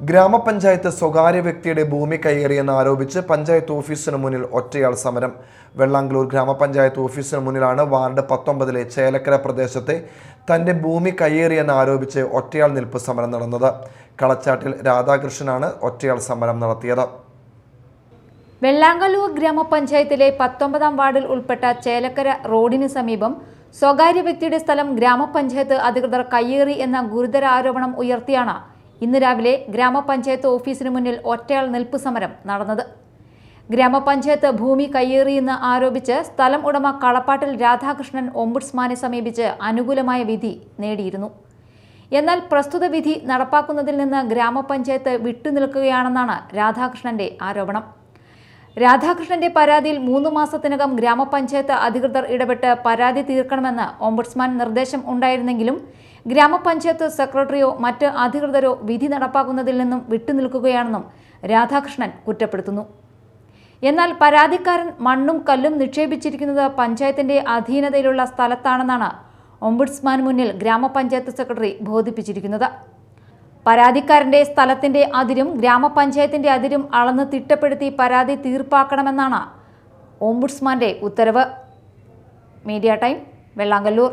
ഗ്രാമപഞ്ചായത്ത് സ്വകാര്യ വ്യക്തിയുടെ ഭൂമി കൈയേറിയെന്ന് ആരോപിച്ച് പഞ്ചായത്ത് ഓഫീസിന് മുന്നിൽ ഒറ്റയാൾ സമരം. വെള്ളാംഗ്ലൂർ ഗ്രാമപഞ്ചായത്ത് ഓഫീസിന് മുന്നിലാണ് വാർഡ് പത്തൊമ്പതിലെ ചേലക്കര പ്രദേശത്തെ തന്റെ ഭൂമി കൈയേറിയെന്ന് ആരോപിച്ച് ഒറ്റയാൾ നിൽപ്പ് സമരം നടന്നത്. കളച്ചാട്ടിൽ രാധാകൃഷ്ണനാണ് ഒറ്റയാൾ സമരം നടത്തിയത്. വെള്ളാങ്കല്ലൂർ ഗ്രാമപഞ്ചായത്തിലെ പത്തൊമ്പതാം വാർഡിൽ ഉൾപ്പെട്ട ചേലക്കര റോഡിന് സമീപം സ്വകാര്യ വ്യക്തിയുടെ സ്ഥലം ഗ്രാമപഞ്ചായത്ത് അധികൃതർ കയ്യേറി എന്ന ഗുരുതര ആരോപണം ഉയർത്തിയാണ് ഇന്ന് രാവിലെ ഗ്രാമപഞ്ചായത്ത് ഓഫീസിന് മുന്നിൽ ഒറ്റയാൾ നിൽപ്പ് സമരം നടന്നത്. ഗ്രാമപഞ്ചായത്ത് ഭൂമി കയ്യേറിയെന്ന് ആരോപിച്ച് സ്ഥലം ഉടമ കളപ്പാട്ടിൽ രാധാകൃഷ്ണൻ ഓംബുഡ്സ്മാനെ സമീപിച്ച് അനുകൂലമായ വിധി നേടിയിരുന്നു. എന്നാൽ പ്രസ്തുത വിധി നടപ്പാക്കുന്നതിൽ നിന്ന് ഗ്രാമപഞ്ചായത്ത് വിട്ടുനിൽക്കുകയാണെന്നാണ് രാധാകൃഷ്ണന്റെ ആരോപണം. രാധാകൃഷ്ണന്റെ പരാതിയിൽ മൂന്ന് മാസത്തിനകം ഗ്രാമപഞ്ചായത്ത് അധികൃതർ ഇടപെട്ട് പരാതി തീർക്കണമെന്ന് ഓംബുഡ്സ്മാൻ നിർദ്ദേശം ഉണ്ടായിരുന്നെങ്കിലും ഗ്രാമപഞ്ചായത്ത് സെക്രട്ടറിയോ മറ്റ് അധികൃതരോ വിധി നടപ്പാക്കുന്നതിൽ നിന്നും വിട്ടുനിൽക്കുകയാണെന്നും രാധാകൃഷ്ണൻ കുറ്റപ്പെടുത്തുന്നു. എന്നാൽ പരാതിക്കാരൻ മണ്ണും കല്ലും നിക്ഷേപിച്ചിരിക്കുന്നത് പഞ്ചായത്തിന്റെ അധീനതയിലുള്ള സ്ഥലത്താണെന്നാണ് ഒംബുഡ്സ്മാൻ മുന്നിൽ ഗ്രാമപഞ്ചായത്ത് സെക്രട്ടറി ബോധിപ്പിച്ചിരിക്കുന്നത്. പരാതിക്കാരന്റെ സ്ഥലത്തിന്റെ അതിരും ഗ്രാമപഞ്ചായത്തിന്റെ അതിരും അളന്ന് തിട്ടപ്പെടുത്തി പരാതി തീർപ്പാക്കണമെന്നാണ് ഓംബുഡ്സ്മാന്റെ ഉത്തരവ്. Media time Vellangallur.